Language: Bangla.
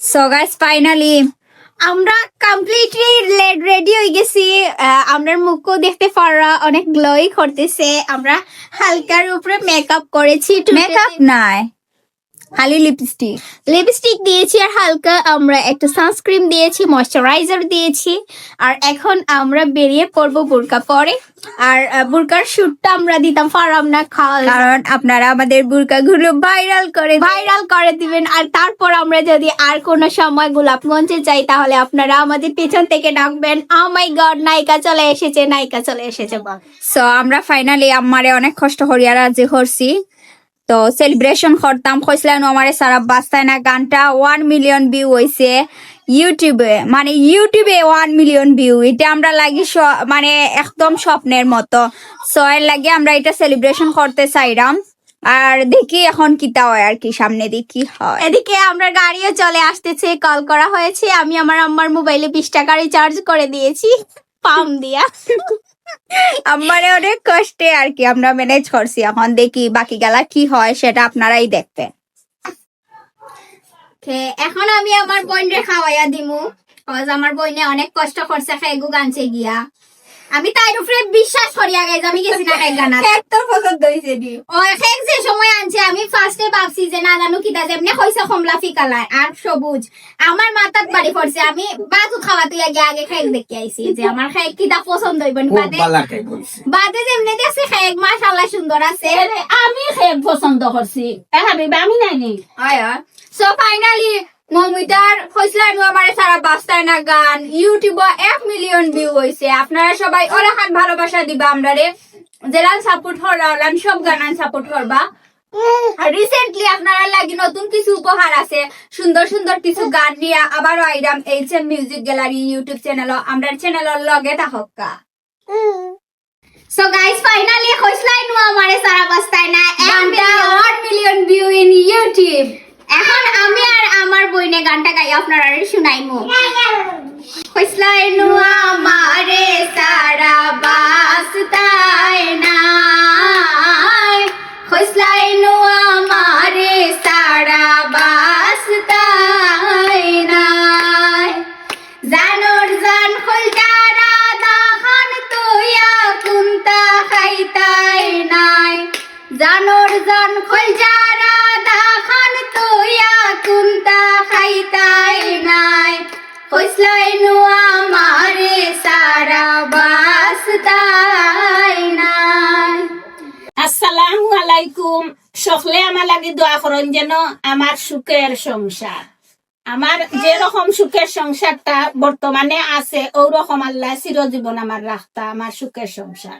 সো গাইস ফাইনালি আমরা কমপ্লিটলি রেডি হয়ে গেছি। আহ, আমরা মুখও দেখতে পারা অনেক গ্লোই করতেছে। আমরা হালকার উপরে মেকআপ করেছি। মেকআপ নাই। খালি লিপস্টিক লিপস্টিক দিয়েছি আর হালকা আমরা একটা সানস্ক্রিন দিয়েছি ময়শ্চারাইজার দিয়েছি। আর এখন আমরা বেরিয়ে পড়ব বোরকা পরে। আর বোরকার শুটটা আমরা দিতাম পারলাম না খাওয়া কারণ আপনারা আমাদের বুরকাগুলো ভাইরাল করে ভাইরাল করে দিবেন। আর তারপর আমরা যদি আর কোনো সময় গোলাপগঞ্জে যাই তাহলে আপনারা আমাদের পেছন থেকে ডাকবেন ও মাই গড নায়িকা চলে এসেছে নায়িকা চলে এসেছে। বল সো আমরা ফাইনালি আমারে অনেক কষ্ট করিয়া যে করছি তো সেলিব্রেশন করতাম। কইছিলাম আমারে সারা বাস্তায় না। গানটা ওয়ান মিলিয়ন ভিউ হইছে ইউটিউবে মানে ইউটিউবে ওয়ান মিলিয়ন ভিউ এটা আমরা লাগি মানে একদম স্বপ্নের মতো। সো এর লাগে আমরা এটা সেলিব্রেশন করতে চাইরাম। আর দেখি এখন কিতা হয় আর কি। সামনে দেখি হয়। এদিকে আমরা গাড়িও চলে আসতেছে। কল করা হয়েছে। আমি আমার আম্মার মোবাইলে বিশ টাকা রিচার্জ করে দিয়েছি। পাম দিয়া। আমারে অনেক কষ্টে আর কি, আমরা ম্যানেজ করছি। এখন দেখি বাকি গেলা কি হয় সেটা আপনারাই দেখতে এখন আমি আমার বোনরে খাওয়াইয়া দিমু আমার বোনে অনেক কষ্ট করছে খেগু গানছে গিয়া। আমি তাইর উপরে বিশ্বাস করিয়া গাইজ আমি গেছি না খেগ গানা তোর পছন্দ হয়েছে নি। ও খেগ যে সময় আনছে আমি ফার্স্টে ভাবছি যে না জানো কিতা যেমনি কইছে কমলা ফিকালার আর সবুজ। আমার মাথাত বাড়ি পড়ছে আমি বাজু খাওয়া তুই আগে আগে খেগ দেখি আইছি যে আমার খেগ কিতা পছন্দ হইব খুব বাদে খাই বাদে যেমনি দেখছি খেগ মাশাআল্লাহ সুন্দর আছে। আমি খেয়ে পছন্দ করছি। এ হাবিব আমি নাই নি। আয়া সো ফাইনালি মমিতার ফসলা নু আমার সারা বাস্তায় না গান। ইউটিউবে এক মিলিয়ন ভিউ হইছে। আপনারা সবাই ওরাখান ভালোবাসা দিবা আমরা রে জেলান সাপোর্ট সব গানান সাপোর্ট করবা। রিসেন্টলি আপনারা লাগি নতুন কিছু উপহার আছে। সুন্দর সুন্দর কিছু গান নিয়ে আবারও আইরাম H M music gallery YouTube channel আমরা চ্যানেলের লগে থাকা সো গাইস ফাইনালি হইছলাই নু আমারে সারা বস্তায় না এক গানটা million। One million view in YouTube এখন আমি আর আমার বইনে গানটা গাই, আপনারা শুনাইমু। হইছলাই নু আমারে সারা বস্তায় না নু জানোর জান খুলতারা দাহান তুইয়া কুন্তা খাইতাই নাই। তুইয়া আলাইকুম। সকলে আমার লাগে দোয়া করেন যেন আমার সুখের সংসার। আমার যে রকম সুখের সংসারটা বর্তমানে আছে ওরকম রকম আল্লাহ চিরজীবন আমার রাখতা, আমার সুখের সংসার।